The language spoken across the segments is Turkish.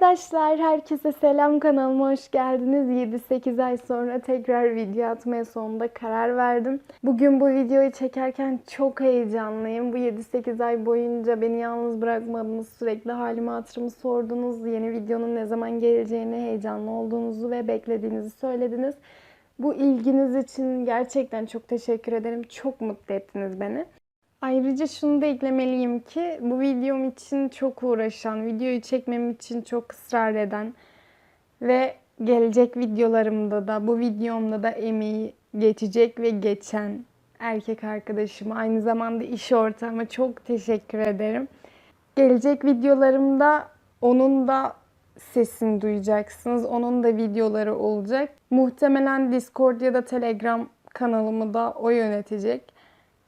Arkadaşlar herkese selam kanalıma hoş geldiniz. 7-8 ay sonra tekrar video atmaya sonunda karar verdim. Bugün bu videoyu çekerken çok heyecanlıyım. Bu 7-8 ay boyunca beni yalnız bırakmadınız. Sürekli halimi hatırımı sordunuz. Yeni videonun ne zaman geleceğini heyecanlı olduğunuzu ve beklediğinizi söylediniz. Bu ilginiz için gerçekten çok teşekkür ederim. Çok mutlu ettiniz beni. Ayrıca şunu da eklemeliyim ki bu videom için çok uğraşan, videoyu çekmem için çok ısrar eden ve gelecek videolarımda da bu videomda da emeği geçecek ve geçen erkek arkadaşıma aynı zamanda iş ortağıma çok teşekkür ederim. Gelecek videolarımda onun da sesini duyacaksınız. Onun da videoları olacak. Muhtemelen Discord ya da Telegram kanalımı da o yönetecek.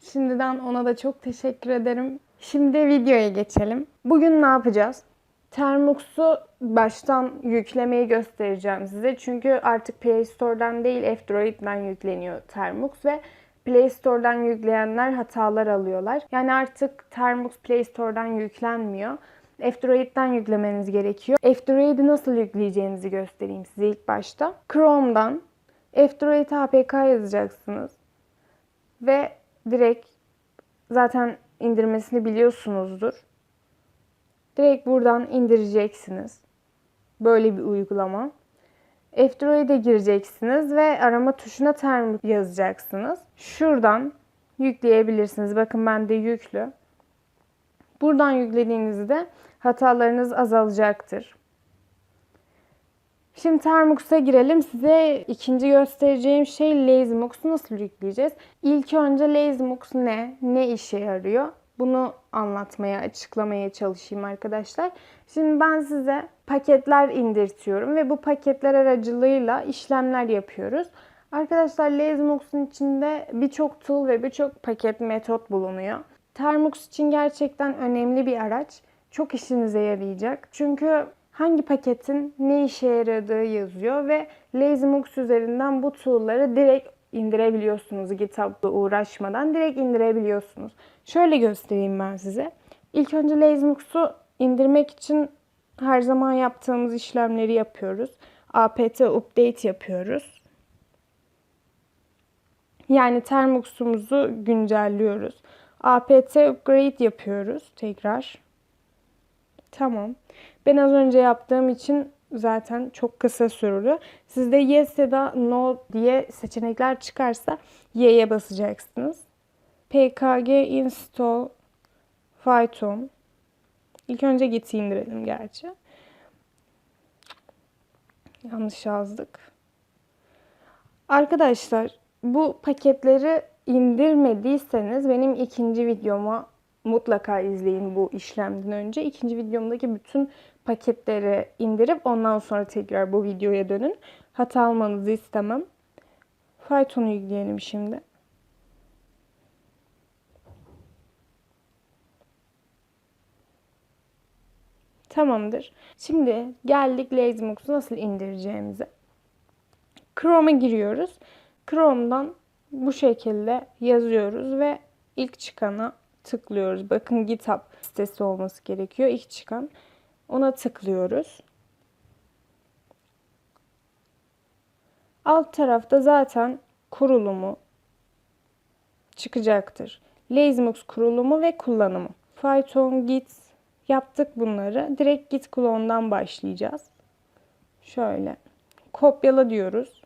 Şimdiden ona da çok teşekkür ederim. Şimdi videoya geçelim. Bugün ne yapacağız? Termux'u baştan yüklemeyi göstereceğim size. Çünkü artık Play Store'dan değil F-Droid'den yükleniyor Termux ve Play Store'dan yükleyenler hatalar alıyorlar. Yani artık Termux Play Store'dan yüklenmiyor. F-Droid'den yüklemeniz gerekiyor. F-Droid'i nasıl yükleyeceğinizi göstereyim size ilk başta. Chrome'dan F-Droid APK yazacaksınız. Ve direkt zaten indirmesini biliyorsunuzdur. Direkt buradan indireceksiniz. Böyle bir uygulama. F-Droid'e gireceksiniz ve arama tuşuna term yazacaksınız. Şuradan yükleyebilirsiniz. Bakın bende yüklü. Buradan yüklediğinizde hatalarınız azalacaktır. Şimdi Termux'a girelim. Size ikinci göstereceğim şey LazyMox'u nasıl yükleyeceğiz? İlk önce LazyMox ne? Ne işe yarıyor? Bunu anlatmaya, açıklamaya çalışayım arkadaşlar. Şimdi ben size paketler indirtiyorum ve bu paketler aracılığıyla işlemler yapıyoruz. Arkadaşlar LazyMox'un içinde birçok tool ve birçok paket metot bulunuyor. Termux için gerçekten önemli bir araç. Çok işinize yarayacak. Çünkü hangi paketin ne işe yaradığı yazıyor ve LazyMox üzerinden bu tool'ları direkt indirebiliyorsunuz. GitHub'la uğraşmadan direkt indirebiliyorsunuz. Şöyle göstereyim ben size. İlk önce LazyMox'u indirmek için her zaman yaptığımız işlemleri yapıyoruz. apt update yapıyoruz. Yani Termux'umuzu güncelliyoruz. apt upgrade yapıyoruz tekrar. Tamam. Ben az önce yaptığım için zaten çok kısa sürdü. Sizde yes ya da no diye seçenekler çıkarsa y'ye basacaksınız. pkg install python İlk önce git'i indirelim gerçi. Yanlış yazdık. Arkadaşlar bu paketleri indirmediyseniz benim ikinci videoma mutlaka izleyin bu işlemden önce. İkinci videomdaki bütün paketleri indirip ondan sonra tekrar bu videoya dönün. Hata almanızı istemem. Python'u yükleyelim şimdi. Tamamdır. Şimdi geldik LazyMox'u nasıl indireceğimize. Chrome'a giriyoruz. Chrome'dan bu şekilde yazıyoruz ve ilk çıkana tıklıyoruz. Bakın GitHub sitesi olması gerekiyor. İlk çıkan. Ona tıklıyoruz. Alt tarafta zaten kurulumu çıkacaktır. LazyMox kurulumu ve kullanımı. Python, Git yaptık bunları. Direkt Git klondan başlayacağız. Şöyle kopyala diyoruz.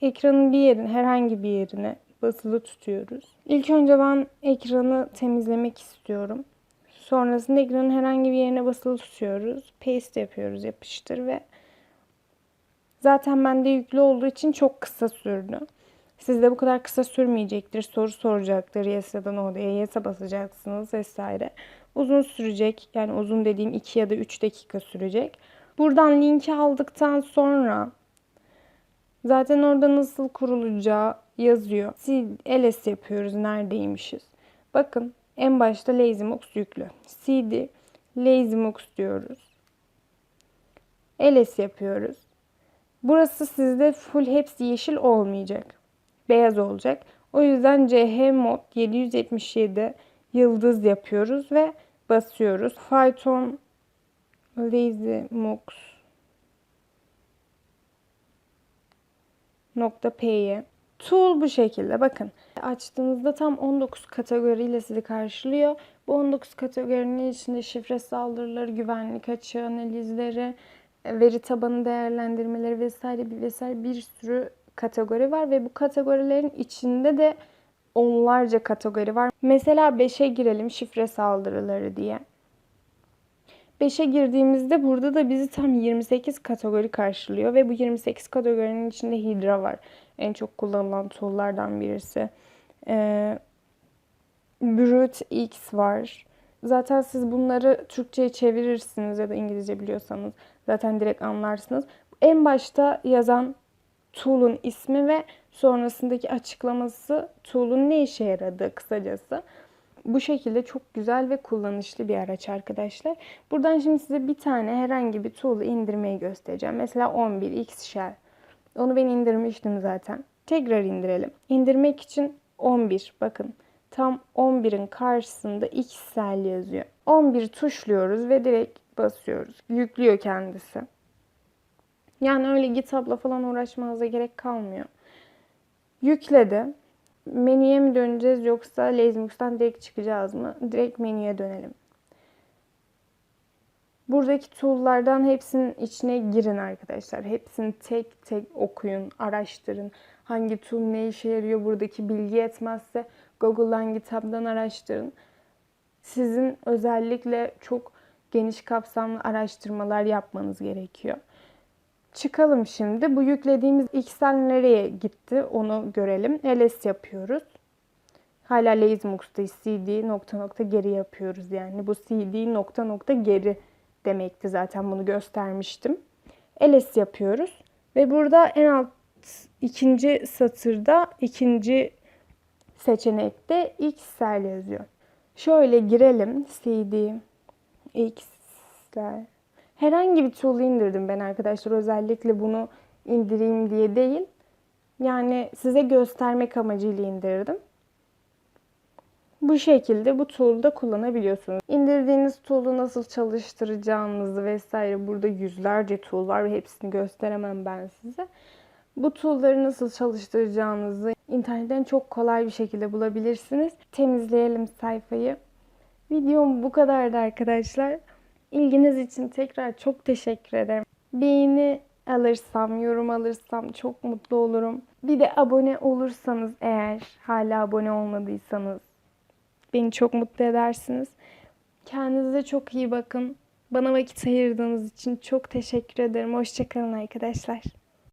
Ekranın bir yerine, herhangi bir yerine basılı tutuyoruz. İlk önce ben ekranı temizlemek istiyorum. Sonrasında ekranın herhangi bir yerine basılı tutuyoruz. Paste yapıyoruz, yapıştır ve zaten bende yüklü olduğu için çok kısa sürdü. Sizde bu kadar kısa sürmeyecektir. Soru soracaktır. Yes ya da no diye yes'e basacaksınız vesaire. Uzun sürecek. Yani uzun dediğim 2 ya da 3 dakika sürecek. Buradan linki aldıktan sonra zaten orada nasıl kurulacağı yazıyor. ls yapıyoruz neredeymişiz. Bakın en başta LazyMox yüklü. cd LazyMox diyoruz. ls yapıyoruz. Burası sizde full hepsi yeşil olmayacak. Beyaz olacak. O yüzden chmod 777 yıldız yapıyoruz ve basıyoruz. Python LazyMox .p'ye Tool bu şekilde bakın. Açtığınızda tam 19 kategoriyle sizi karşılıyor. Bu 19 kategorinin içinde şifre saldırıları, güvenlik açığı analizleri, veri tabanı değerlendirmeleri vesaire bir vesaire bir sürü kategori var ve bu kategorilerin içinde de onlarca kategori var. Mesela 5'e girelim şifre saldırıları diye. 5'e girdiğimizde burada da bizi tam 28 kategori karşılıyor ve bu 28 kategorinin içinde Hydra var. En çok kullanılan tool'lardan birisi. Ee, Brute X var. Zaten siz bunları Türkçe'ye çevirirsiniz ya da İngilizce biliyorsanız zaten direkt anlarsınız. En başta yazan tool'un ismi ve sonrasındaki açıklaması tool'un ne işe yaradığı kısacası. Bu şekilde çok güzel ve kullanışlı bir araç arkadaşlar. Buradan şimdi size bir tane herhangi bir tool'u indirmeyi göstereceğim. Mesela 11 X Shell. Onu ben indirmiştim zaten. Tekrar indirelim. İndirmek için 11 bakın. Tam 11'in karşısında XL yazıyor. 11 tuşluyoruz ve direkt basıyoruz. Yüklüyor kendisi. Yani öyle GitHub'la falan uğraşmanıza gerek kalmıyor. Yükledi. Menüye mi döneceğiz yoksa LazyMox'tan direkt çıkacağız mı? Direkt menüye dönelim. Buradaki tool'lardan hepsinin içine girin arkadaşlar. Hepsini tek tek okuyun, araştırın. Hangi tool ne işe yarıyor buradaki bilgi yetmezse Google'dan, GitHub'dan araştırın. Sizin özellikle çok geniş kapsamlı araştırmalar yapmanız gerekiyor. Çıkalım şimdi. Bu yüklediğimiz XL nereye gitti onu görelim. ls yapıyoruz. Hala LazyMox'tayız. cd nokta nokta geri yapıyoruz yani. Bu cd nokta nokta geri demekti zaten bunu göstermiştim. ls yapıyoruz. Ve burada en alt ikinci satırda ikinci seçenekte XL yazıyor. Şöyle girelim. cd XL Herhangi bir tool indirdim ben arkadaşlar. Özellikle bunu indireyim diye değil. Yani size göstermek amacıyla indirdim. Bu şekilde bu tool'u da kullanabiliyorsunuz. İndirdiğiniz tool'u nasıl çalıştıracağınızı vesaire burada yüzlerce tool var ve hepsini gösteremem ben size. Bu tool'ları nasıl çalıştıracağınızı internetten çok kolay bir şekilde bulabilirsiniz. Temizleyelim sayfayı. Videom bu kadardı arkadaşlar. İlginiz için tekrar çok teşekkür ederim. Beğeni alırsam, yorum alırsam çok mutlu olurum. Bir de abone olursanız eğer hala abone olmadıysanız beni çok mutlu edersiniz. Kendinize çok iyi bakın. Bana vakit ayırdığınız için çok teşekkür ederim. Hoşçakalın arkadaşlar.